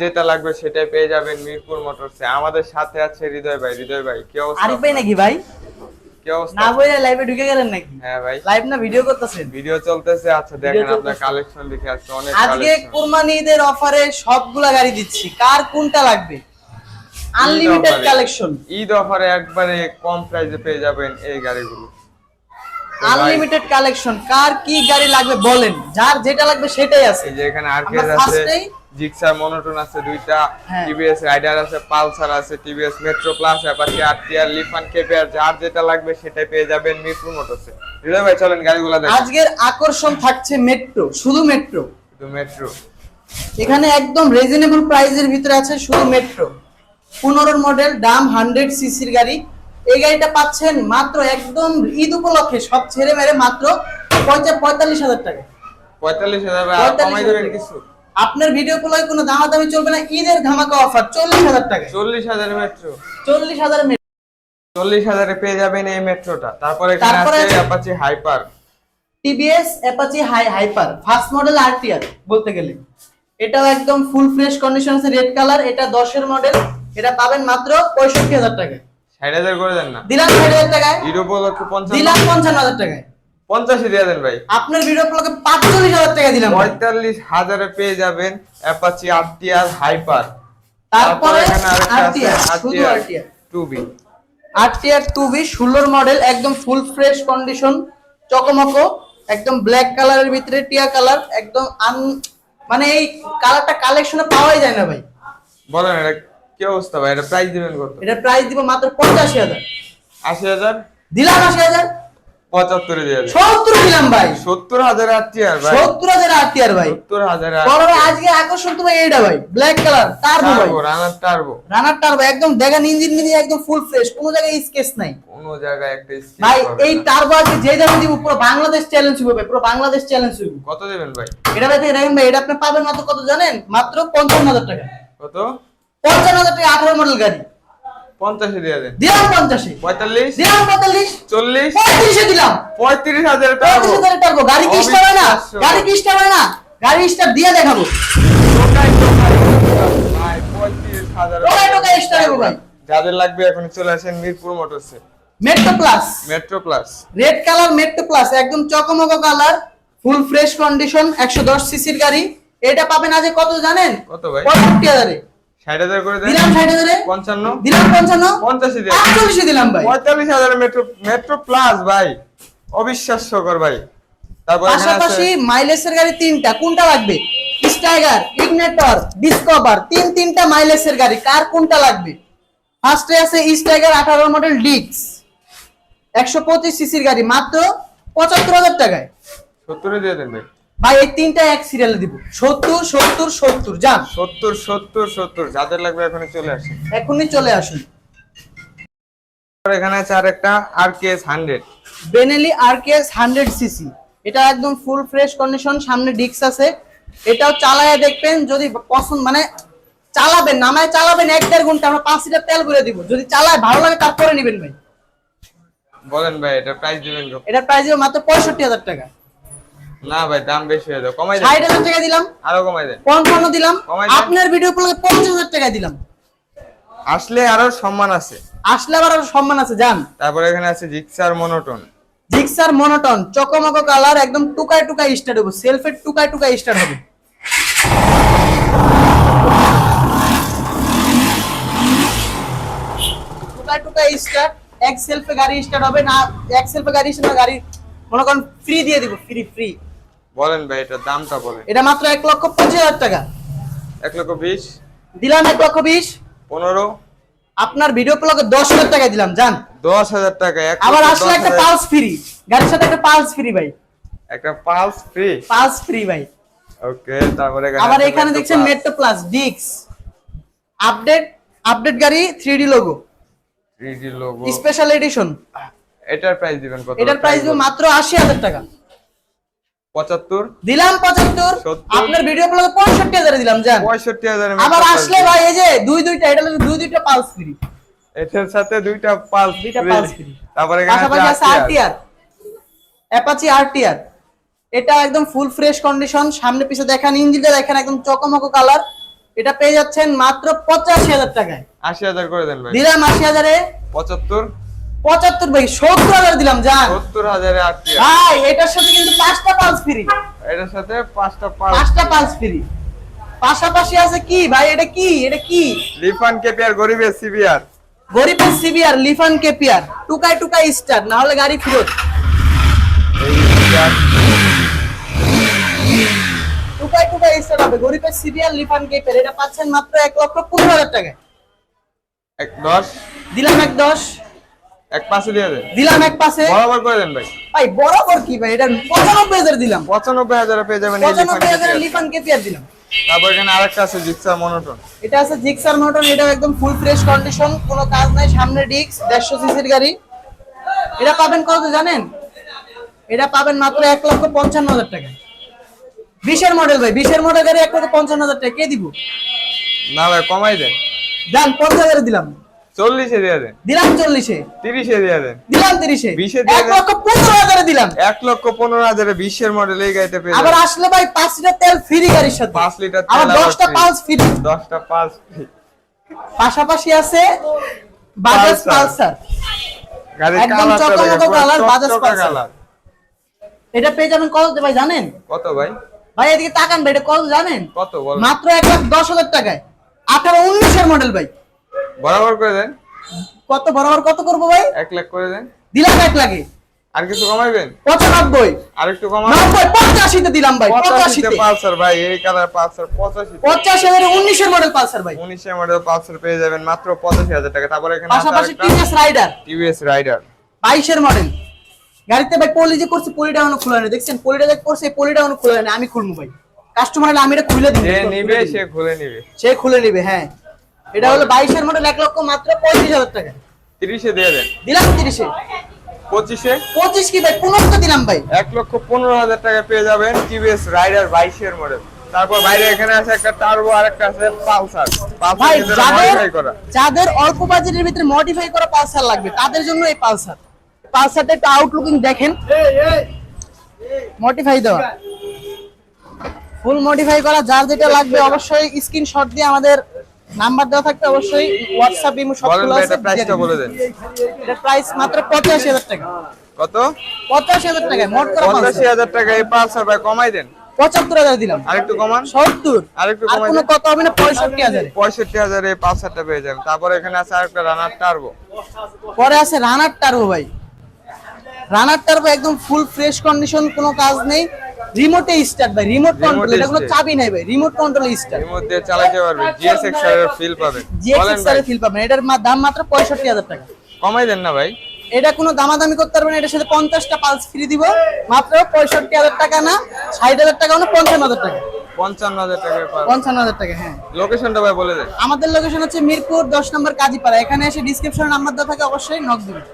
যেটা লাগবে সেটাই পেয়ে যাবেন মিরপুর মোটরসে আমাদের সাথে আছে হৃদয় ভাই। হৃদয় ভাই কি অবস্থা আরিফ ভাই নাকি ভাই? কি অবস্থা? না লাইভে ঢুকে গেলেন নাকি? হ্যাঁ ভাই। লাইভ না ভিডিও করতেছেন? ভিডিও চলতেছে আচ্ছা দেখেন আপনার কালেকশন দেখে আসছে অনেক আজকে কালেকশন কুরবানি ঈদের অফারে সবগুলা গাড়ি দিচ্ছি। কার কোনটা লাগবে? আনলিমিটেড কালেকশন ঈদ অফারে একবারে কম প্রাইসে পেয়ে যাবেন এই গাড়িগুলো। আনলিমিটেড কালেকশন কার কি গাড়ি লাগবে বলেন। যার যেটা লাগবে সেটাই আছে। এই যে এখানে আমরা আছে। জিক্সার মনোটন আছে দুইটা হ্যাঁ। টিভিএস রাইডার আছে পালসার আছে TVS Metro Plus Apache RTR Lifan KPR যার যেটা লাগবে সেটাই পেয়ে যাবেন মিরপুর মোটরসে। হৃদয় ভাই চলেন গাড়িগুলো দেখেন আজকের আকর্ষণ থাকছে মেট্রো শুধু মেট্রো। তো মেট্রো। এখানে একদম রিজনেবল প্রাইজের ভিতরে আছে শুধু মেট্রো। পনেরোর মডেল দাম হান্ড্রেড সিসির গাড়ি। এই গাড়িটা পাচ্ছেন মাত্র একদম ঈদ উপলক্ষে সব ছেড়ে মেরে মাত্র পঁয়তা- পঁয়তাল্লিশ হাজার টাকা। পঁয়তাল্লিশ হাজার। কিছু? আপনার ভিডিও গুলোয় কোনো দামাদামি চলবে না ঈদের ধামাকা অফার চল্লিশ হাজার টাকা চল্লিশ হাজার মেট্রো চল্লিশ হাজার চল্লিশ হাজারে পেয়ে যাবেন এই মেট্রোটা তারপরে Apache hyper TVS Apache high hyper first model RTR বলতে গেলে। এটাও একদম ফুল ফ্রেশ কন্ডিশন আছে রেড কালার এটা দশের মডেল এটা পাবেন মাত্র পঁয়ষট্টি হাজার টাকায়। ষাট হাজার করে দেন না। দিলাম ষাট হাজার টাকায়। পঞ্চাশ দিলাম পঞ্চান্ন হাজার টাকায়। পঞ্চাশে দিয়ে দেন ভাই। আপনার ভিডিও গুলোকে পাঁচচল্লিশ হাজার টাকা দিলাম পঁয়তাল্লিশ হাজারে পেয়ে যাবেন অ্যাপাচি আরটিআর হাইপার তারপরে এখানে আরটিআর শুধু RTR RTR two B RTR two B ষোলোর মডেল একদম ফুল ফ্রেশ কন্ডিশন চকমকো একদম ব্ল্যাক কালারের ভিতরে টিয়া কালার একদম আন মানে এই কালারটা কালেকশনে পাওয়াই যায় না ভাই। বলেন এটা কি অবস্থা ভাই? এটা প্রাইস দিবেন কত? এটা প্রাইস দিব মাত্র পঞ্চাশি হাজার। আশি হাজার? দিলাম আশি হাজার। পঁচাত্তরে দিয়ে সত্তর দিলাম ভাই। সত্তর হাজার আরটিআর ভাই। সত্তর হাজার আরটিআর ভাই। সত্তর হাজার আজকে আকর্ষণ তোমার এইটা ভাই ব্ল্যাক কালার টার্বো ভাই। রানার টার্বো রানার টার্বো একদম দেখেন ইঞ্জিন একদম ফুল ফ্রেশ কোনো জায়গায় স্কেচ নাই। কোন জায়গায় একটা ভাই এই না। টার্বো আজকে যে দামে দিব পুরো বাংলাদেশ চ্যালেঞ্জ হবে পুরো বাংলাদেশ চ্যালেঞ্জ হবে কত দেবেন ভাই? এটা ভাই দেখেন ভাই এটা আপনি পাবেন মাত্র কত জানেন? মাত্র পঞ্চান্ন হাজার টাকা। কত? পঞ্চান্ন হাজার টাকা আঠারো মডেল গাড়ি। পঞ্চাশে দিয়ে দেন। দিলাম পঞ্চাশে। পঁয়তাল্লিশ দিলাম পঁয়তাল্লিশ। চল্লিশ পঁয়ত্রিশে দিলাম। পঁয়ত্রিশ হাজার পঁয়ত্রিশ হাজার টাকা। গাড়ি কি স্টার হয় না? গাড়ি কি স্টার হয় না? গাড়ি স্টার দিয়ে দেখাবো। যাদের লাগবে এখন চলে আসেন Mirpur মোটরসে Metro Plus Metro Plus red colour Metro Plus একদম চকমক কালার ফুল ফ্রেশ কন্ডিশন একশো দশ সিসির গাড়ি। এটা পাবেন আজ কত জানেন? কত ভাই? পঁয়ষট্টি হাজারে। ষাট হাজার করে দিলাম ষাট হাজারে। পঞ্চান্ন। দিলাম পঞ্চান্ন। পঞ্চাশে দিয়ে আটচল্লিশে দিলাম ভাই। পঁয়তাল্লিশ হাজার মেট্রো মেট্রো প্লাস ভাই। অবিশ্বাস্যকর ভাই। তারপর পাশাপাশি মাইলেজের গাড়ি তিনটা। কোনটা লাগবে? স্টাইগার ইগনেটর ডিসকভার তিন তিনটা মাইলেজের গাড়ি। কার কোনটা লাগবে? ফার্স্টে আছে স্টাইগার আঠারো মডেল ডিক্স একশো পঁচিশ সিসির গাড়ি। মাত্র পঁচাত্তর হাজার টাকায়। সত্তরে দিয়ে দেন ভাই। ভাই এই তিনটা এক সিরিয়ালে দিব। সত্তর সত্তর সত্তর যান। সত্তর সত্তর সত্তর যাদের লাগবে এখনই চলে আসেন। এখনই চলে আসুন। এখানে আছে আর একটা R K hundred Benelli RKS hundred CC এটা একদম ফুল ফ্রেশ কন্ডিশন সামনে ডিক্স আছে। এটাও চালায় দেখবেন যদি পছন্দ মানে চালাবেন নামায় চালাবেন এক দেড় ঘণ্টা আমরা পাঁচ লিটার তেল করে দিব। যদি চালায় ভালো লাগে তারপরে নেবেন ভাই। বলেন ভাই এটা প্রাইস দিবেন? এটার প্রাইস মাত্র পঁয়ষট্টি হাজার টাকা। না ভাই দাম বেশি হয়ে যাবে। কমাই দেন। হাজার টাকা দিলাম। আরও কমাই দেন। পঞ্চান্ন দিলাম। আপনার ভিডিও পঞ্চাশ হাজার টাকা দিলাম। আসলে আরও সম্মান আছে। আসলে আরও সম্মান আছে যান তারপর এখানে আছে জিক্সার মনোটন। জিক্সার মনোটন চকমকো কালার একদম টুকায় টুকায় স্টার্ট হবে। সেলফের টুকায় টুকায় স্টার্ট হবে। টুকায় টুকায় স্টার্ট এক সেলফে গাড়ি স্টার্ট হবে না এক সেলফে গাড়ি স্টার্ট গাড়ি মনে করেন ফ্রি দিয়ে দিব ফ্রি ফ্রি বলেন ভাই এটার দামটা বলেন। এটা মাত্র এক লক্ষ পঁচিশ হাজার টাকা। এক লক্ষ বিশ? দিলাম এক লক্ষ বিশ। পনেরো? আপনার ভিডিও প্লগে দশ হাজার টাকা দিলাম জান। দশ হাজার টাকা আবার আসলে একটা পালস ফ্রি গাড়ির সাথে একটা পালস ফ্রি ভাই। একটা পালস ফ্রি পালস ফ্রি ভাই। ওকে তারপরে আবার এখানে দেখছেন মেট্রো প্লাস ডিক্স আপডেট আপডেট গাড়ি three D logo three logo special edition এটার প্রাইস দিবেন কত? এটার প্রাইস মাত্র আশি হাজার টাকা। পঁচাত্তর। দিলাম পঁচাত্তর। 70 আপনার ভিডিও পঁয়ষট্টি হাজারে দিলাম জান। পঁয়ষট্টি হাজার আবার আসলে ভাই এই যে দুই দুইটা এটা দুই দুইটা পালস ফ্রি এটার সাথে দুইটা পালস দুইটা pulse free। তারপরে পাশাপাশি আছে আছে আরটিআর অ্যাপাচি আরটিআর এটা একদম ফুল ফ্রেশ কন্ডিশন সামনে পিছে দেখেন ইঞ্জিনটা দেখেন একদম চকমকো কালার এটা পেয়ে যাচ্ছেন মাত্র পঁচাশি হাজার টাকায়। আশি হাজার করে দেন ভাই। দিলাম আশি হাজারে। পঁচাত্তর। পঁচাত্তর ভাই সত্তর হাজার দিলাম যান। সত্তর হাজারে আট টিয়ার ভাই এটার সাথে কিন্তু পাঁচটা পালস ফ্রি এটার সাথে পাঁচটা পাঁচ পাঁচটা পালস ফ্রি পাশাপাশি আছে কি ভাই এটা কি এটা কি? লিফান কেপিয়ার গরিবের সিবিআর। গরিবের CBR Lifan KPR Tukai Tukai star না হলে গাড়ি ফেরত টুকাই টুকাই স্টার হবে। গরিবের সিবিআর লিফান কেপিয়ার এটা পাচ্ছেন মাত্র এক লক্ষ পনেরো হাজার টাকায়। এক দশ। দিলাম এক দশ। এক পাশে দিয়ে দেন। দিলাম এক পাশে। বরাবর করে দেন ভাই। ভাই বরাবর কি ভাই? এটা পঁচানব্বই হাজার দিলাম। পঁচানব্বই হাজারে পেয়ে যাবেন এই লিফান পঁচানব্বই হাজার কেপিয়ার দিলাম। তারপর এখানে আরেকটা আছে জিক্সার মনোটন। এটা আছে জিক্সার মোটর এটা একদম ফুল ফ্রেশ কন্ডিশন কোনো কাজ নাই সামনে ডিস্ক দেড়শো সিসির গাড়ি। এটা পাবেন কত জানেন? এটা পাবেন মাত্র এক লক্ষ পঞ্চান্ন হাজার টাকা। বিশের মডেল ভাই বিশের মডেল গাড়ি এক লক্ষ পঞ্চান্ন হাজার টাকা। কে দিব? না ভাই কমাই দেন। যান পঞ্চাশ হাজারে দিলাম। চল্লিশে দিয়ে দেন। দিলাম চল্লিশে। তিরিশে দিয়ে দেন। দিলাম তিরিশে। বিশে দিয়ে এক দেন। লক্ষ পনেরো হাজারে দিলাম। এক লক্ষ পনেরো হাজারে বিশের মডেল এই গাড়িতে পেয়ে আবার আসলে ভাই পাঁচ লিটার তেল ফ্রি গাড়ির সাথে। পাঁচ লিটার আবার দশটা। পালস ফ্রি দশটা পাঁচ free। পাশাপাশি আছে বাজাজ পালসার। গাড়ির কালার, বাজাজ পালসার। এটা পেয়ে যাবেন কত ভাই জানেন? কত ভাই? ভাই এদিকে তাকান ভাই এটা কত জানেন? কত মাত্র এক লাখ দশ হাজার টাকায়। আঠারো উনিশের মডেল ভাই। বরাবর করে দেন। কত বরাবর কত করব ভাই? এক লাখ করে দেন। দিলাম এক লাখে। আর কিছু কমাইবেন? পঁচানব্বই। আর একটু কমান নব্বই পঁচাশিতে দিলাম ভাই পঁচাশিতে পালসার ভাই এই কালার পালসার পঁচাশি পঁচাশি হাজারে উনিশের মডেল পালসার ভাই। উনিশে মডেল পালসার পেয়ে যাবেন মাত্র পঁচাশি হাজার টাকা। তারপর এখানে পাশাপাশি টিভিএস রাইডার টিভিএস রাইডার বাইশের মডেল গাড়িতে ভাই পলি যে করছে পলিটা এখনও খোলা নেই দেখছেন পলিটা যে করছে পলিটা এখনও খোলা নেই আমি খুলবো ভাই। কাস্টমার আমি এটা খুলে দিই যে নিবে সে খুলে নিবে। সে খুলে নিবে হ্যাঁ। এটা হলো বাইশের মডেল এক লক্ষ মাত্র পঁয়ত্রিশ হাজার টাকা। তিরিশে দিয়ে দেন। দিলাম তিরিশে। পঁচিশে? পঁচিশ কি ভাই? পনেরো তো দিলাম ভাই। এক লক্ষ পনেরো হাজার টাকা পেয়ে যাবেন টিভিএস রাইডার বাইশের মডেল তারপর বাইরে এখানে আছে একটা টার্বো আর একটা আছে পালসার। ভাই যাদের যাদের অল্প বাজেটের ভিতরে মডিফাই করা পালসার লাগবে তাদের জন্য এই পালসার। পালসারটা একটু আউটলুকিং দেখেন। মডিফাই দেওয়া। ফুল মডিফাই করা যার যেটা লাগবে অবশ্যই স্ক্রিনশট দিয়ে আমাদের নাম্বার দেওয়া অবশ্যই হোয়াটসঅ্যাপ ইমো সব বলেন খোলা ভাই আছে প্রাইসটা বলে দেন। এটা প্রাইস মাত্র পঁচাশি হাজার টাকা। কত? পঁচাশি হাজার টাকা মোট করা পঞ্চাশি হাজার টাকা এই পালসার ভাই কমাই দেন। পঁচাত্তর হাজার দিলাম। আরেকটু কমান। সত্তর। আরেকটু কোনো দেন। কত হবে না পঁয়ষট্টি হাজারে। পঁয়ষট্টি হাজার এই পালসারটা পেয়ে যাবেন। তারপর এখানে আছে আরেকটা রানার টার্বো পরে আছে রানার টার্বো ভাই। রানার টার্বো একদম ফুল ফ্রেশ কন্ডিশন কোনো কাজ নেই। রিমোটে স্টার্ট ভাই রিমোট কন্ট্রোল এটা কোনো। চাবি নাই ভাই রিমোট কন্ট্রোল স্টার্ট এর মধ্যে চালাতে পারবে জিএসএক্স এর ফিল পাবেন বলেন জিএক্সএক্স এর ফিল পাবেন এটার দাম মাত্র পঁয়ষট্টি হাজার টাকা। কমাই দেন না ভাই। এটা কোনো দামাদামি করতে পারবেন এটার সাথে পঞ্চাশটা পালস ফ্রি দিব মাত্র পঁয়ষট্টি হাজার টাকা না ষাট হাজার টাকা না পঞ্চান্ন হাজার টাকা। পঞ্চান্ন হাজার টাকা পঞ্চান্ন হাজার টাকা হ্যাঁ। লোকেশনটা ভাই বলে দেন আমাদের লোকেশন হচ্ছে মিরপুর দশ নম্বর কাজীপাড়া। এখানে এসে ডিসক্রিপশনে নাম্বার দেওয়া থাকে অবশ্যই নক দিবেন।